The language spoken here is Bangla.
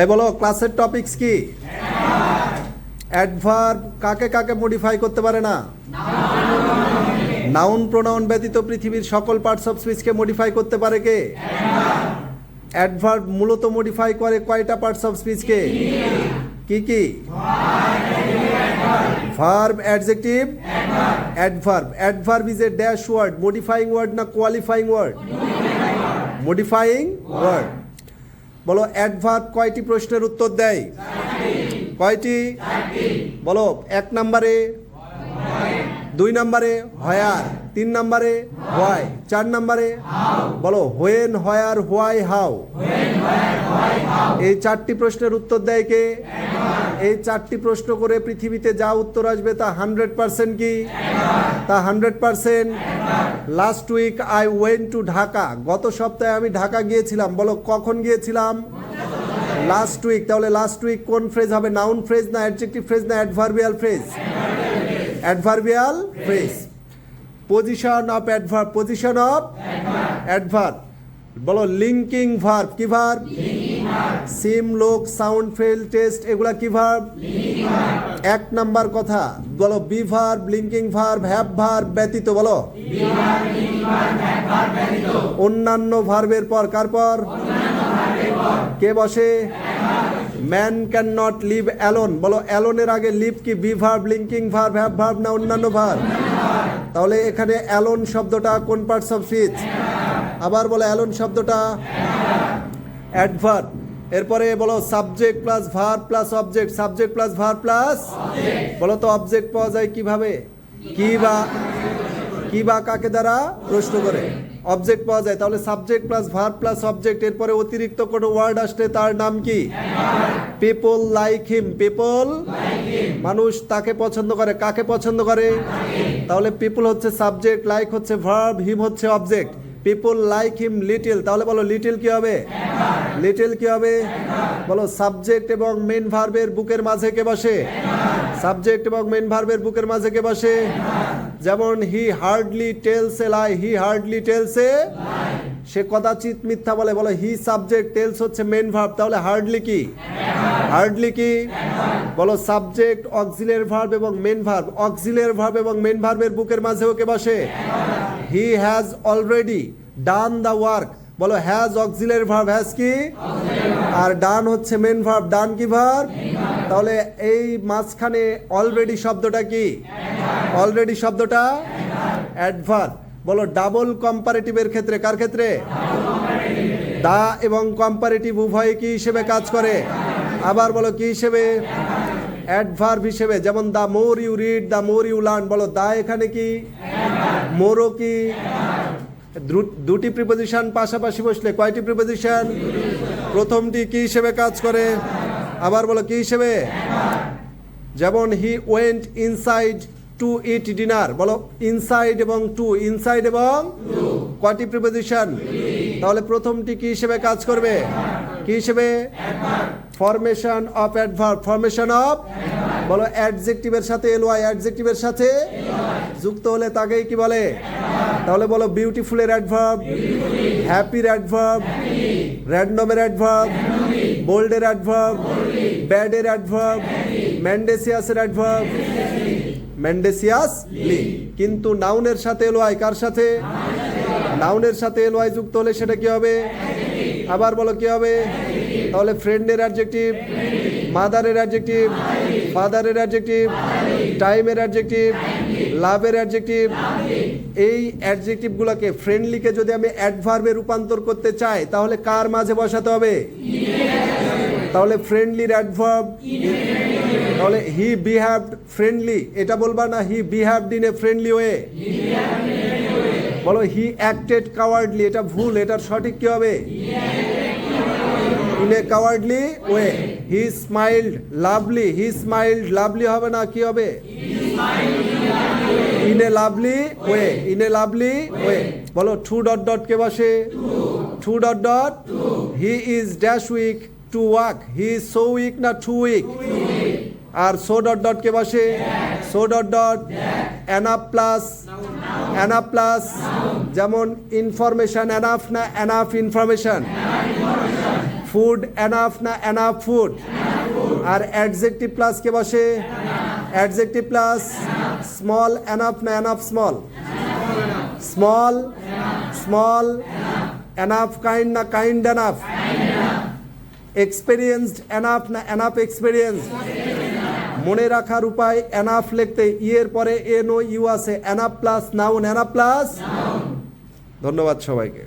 এই বলো ক্লাসের টপিকস কি? অ্যাডভার্ব কাকে কাকে মডিফাই করতে পারে না? নাউন প্রোনাউন ব্যতীত পৃথিবীর সকল পার্টস অফ স্পিচকে মডিফাই করতে পারে কে? অ্যাডভার্ব মূলত মডিফাই করে কয়টা পার্টস অফ স্পিচকে কি কি? Verb adjective adverb adverb is a dash word modifying word না কোয়ালিফাইং ওয়ার্ড মডিফাইং ওয়ার্ড বলো অ্যাডভার্ব কয়টি প্রশ্নের উত্তর দেয়? কয়টি? বলো এক নম্বরে দুই নম্বরে হয়ার তিন নম্বরে হোয়াই চার নম্বরে বলো হোয়েন হয়ার হোয়াই হাউ এই চারটি প্রশ্নের উত্তর দেয় কে? এই চারটি প্রশ্ন করে পৃথিবীতে যা উত্তর আসবে তা হান্ড্রেড পার্সেন্ট কি? তা hundred percent last week I went to Dhaka গত সপ্তাহে আমি ঢাকা গিয়েছিলাম। বলো, কখন গিয়েছিলাম? লাস্ট উইক তাহলে লাস্ট উইক কোন ফ্রেজ হবে? নাউন ফ্রেজ না অ্যাডজেক্টিভ ফ্রেজ না adverbial phrase adverbial phrase position of adverb position of adverb বলো লিঙ্কিং ভার্ব কি verb seem look sound feel test এগুলা কি ভার্ব এক নাম্বার কথা, বলো be verb linking verb have verb ব্যতীত, বলো? অন্যান্য ভার্বের পর, কার পর? কে বসে? Man can not live alone বলো অ্যালোনের আগে লিভ কি? Be verb linking verb have verb না অন্যান্য ভার্ব তাহলে এখানে অ্যালোন শব্দটা কোন পার্টস অফ স্পিচ আবার বলো অ্যালোন শব্দটা অ্যাডভার্ব এরপরে বলো subject plus verb plus object subject plus verb plus বলো তো অবজেক্ট পাওয়া যায় কীভাবে? কি বা কি বা কাকে দ্বারা প্রশ্ন করে? অবজেক্ট পাওয়া যায়, তাহলে subject plus verb plus object এরপরে অতিরিক্ত কোনো ওয়ার্ড আসলে তার নাম কি? পিপল লাইক হিম পিপল মানুষ তাকে পছন্দ করে, কাকে পছন্দ করে? তাহলে পিপল হচ্ছে সাবজেক্ট লাইক হচ্ছে ভার্ব হিম হচ্ছে object people like him little তাহলে বলো লিটিল কি হবে? লিটিল কি হবে? বলো সাবজেক্ট এবং মেন ভার্বের বুকের মাঝে কে বসে? সাবজেক্ট এবং মেন ভার্বের বুকের মাঝে কে বসে? যেমন he hardly tells a lie he hardly tells a সে কদাচিৎ মিথ্যা বলে। বলো হি সাবজেক্ট টেলস হচ্ছে মেন ভার্ব তাহলে হার্ডলি কি? হার্ডলি কি? বলো সাবজেক্ট অক্সিলের ভার্ব এবং মেন ভার্ব অক্সিলের ভার্ব এবং মেন ভার্বের বুকের মাঝে ওকে বসে? He has already done the work বলো হ্যাজ অক্সিলের ভার্ব হ্যাজ কি? আর ডান হচ্ছে মেন ভার্ব ডান কি ভার্ব তাহলে এই মাঝখানে অলরেডি শব্দটা কি? অলরেডি শব্দটা? অ্যাডভার্ব বলো ডাবল কম্পারেটিভের ক্ষেত্রে, কার ক্ষেত্রে? দা এবং কম্পারেটিভ উভয় কি হিসেবে কাজ করে? আবার বলো, কি হিসেবে? অ্যাডভার্ব হিসেবে, যেমন the more you read the more you learn বলো, দা এখানে কি? মোরও কি দুটি প্রিপোজিশন পাশাপাশি বসলে কয়টি প্রিপোজিশন প্রথমটি কি হিসেবে কাজ করে? আবার বলো, কি হিসেবে? যেমন he went inside to eat dinner বলো ইনসাইড এবং টু ইনসাইড এবং কয়টি প্রিপোজিশন তাহলে প্রথমটি কি হিসেবে কাজ করবে? কি হিসেবে? Formation of adverb formation of বলো অ্যাডজেক্টিভের সাথে এল এলওয়াই অ্যাডজেক্টিভের সাথে যুক্ত হলে তাকেই কি বলে? তাহলে বলো বিউটিফুলের অ্যাডভার্ব হ্যাপির অ্যাডভার্ব র্যান্ডমের অ্যাডভার্ব বোল্ডের অ্যাডভার্ব ব্যাডের অ্যাডভার্ব ম্যান্ডেসিয়াসের অ্যাডভার্ব ম্যান্ডেসিয়াসলি কিন্তু নাউনের সাথে এল এলওয়াই কার সাথে? নাউনের সাথে এল এলওয়াই যুক্ত হলে সেটা কি হবে? আবার বলো, কি হবে? তাহলে ফ্রেন্ডের অ্যাডজেক্টিভ মাদারের অ্যাডজেক্টিভ ফাদারের অ্যাডজেক্টিভ টাইমের অ্যাডজেক্টিভ লাভের অ্যাডজেক্টিভ এই অ্যাডজেক্টিভগুলোকে ফ্রেন্ডলিকে যদি আমি অ্যাডভার্বে রূপান্তর করতে চাই, তাহলে কার মাঝে বসাতে হবে? তাহলে ফ্রেন্ডলির অ্যাডভার্ব তাহলে হি বিহেভড ফ্রেন্ডলি এটা বলবা না he behaved in a friendly way বলো হি অ্যাক্টেড কাওয়ার্ডলি এটা ভুল, এটার সঠিক কি হবে? In a cowardly way he smiled lovely he smiled lovely হবে না, কি হবে? In a lovely way in a lovely way বলো টু ডট ডট কে বসে? Too dot dot he is dash weak to walk he is so weak না টু উইক আর সো ডট ডট কে বসে? So dot dot enough plus enough plus যেমন ইনফরমেশন অ্যানাফ না অ্যানাফ ইনফরমেশন ফুড এনাফ না এনাফ ফুড আর অ্যাডজেক্টিভ প্লাস কে বসে? অ্যাডজেক্টিভ প্লাস স্মল এনাফ না enough small small small enough kind না কাইন্ড এনাফ এক্সপেরিয়েন্সড এনাফ না এনাফ এক্সপেরিয়েন্স মনে রাখার উপায় এনাফ লিখতে, ইয়ের পরে এন ও ইউ আছে enough plus noun enough plus ধন্যবাদ সবাইকে।